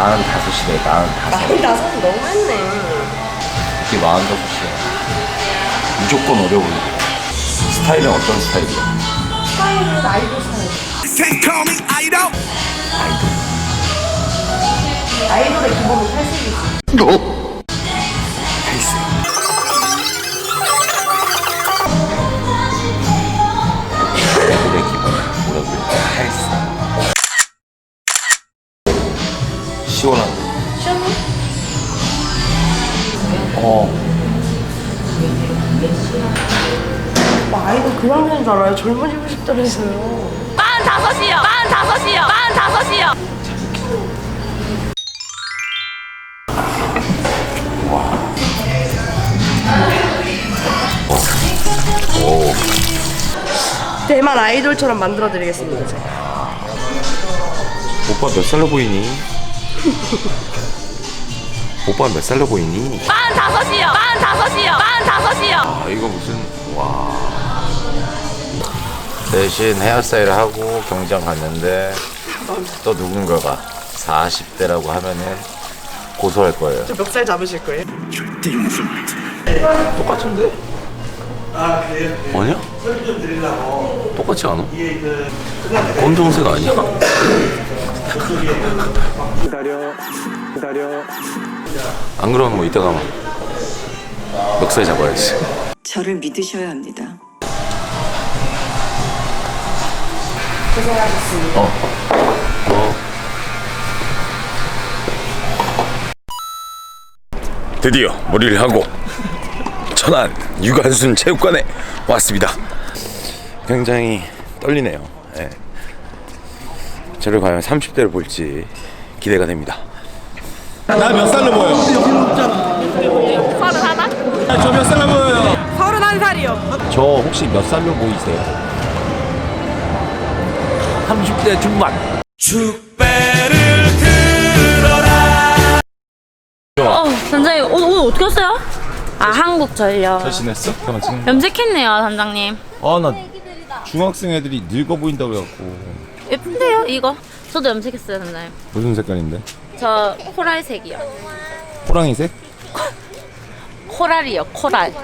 제 마흔 다섯. 마흔 다섯은 너무 했네. 이게 마흔 다섯이야. 무조건 어려 보이고. 스타일은 어떤 스타일이야? 스타일은 아이돌 스타일. 아이돌. 아이돌의 기본은 탈색이지. 페 시원한데. 시원해? 어. 와, 아이돌 그냥 되는 줄 알아요? 젊어지고 싶다면서요. 만 다섯이요. 만 다섯이요. 만 다섯이요. 오. 대만 아이돌처럼 만들어드리겠습니다. 제가. 오빠 몇 살로 보이니? 오빠 몇 살로 보이니? 만 다섯이요. 만 다섯이요. 만 다섯이요. 아 이거 무슨 와 대신 헤어스타일을 하고 경장 갔는데 또 누군가가 40대라고 하면은 고소할 거예요 멱살 잡으실 거예요? 똑같은데? 아니야? 똑같지 않아? 검정색 아니야? 기다려 기다려 안 그러면 뭐 이따가 막 멱살 잡아야지 저를 믿으셔야 합니다. 어. 어. 드디어 머리를 하고 천안 유관순 체육관에 왔습니다. 굉장히 떨리네요. 예. 저를 과연 30대로 볼지 기대가 됩니다. 나 몇 살로 보여? 서른 하나? 저 몇 살로 보여요? 서른 한 살이요. 저 혹시 몇 살로 보이세요? 30대 중반. 어, 단장님 오늘, 오늘 어떻게 왔어요? 아 한국 전력. 잘 지냈어? 잠깐만 지금. 염색했네요, 단장님. 아나 중학생 애들이 늙어 보인다 그래갖고 예쁜데요, 이거? 저도 염색했어요, 단장님. 무슨 색깔인데? 저 코랄색이요. 호랑이색? 코랄이요, 코랄.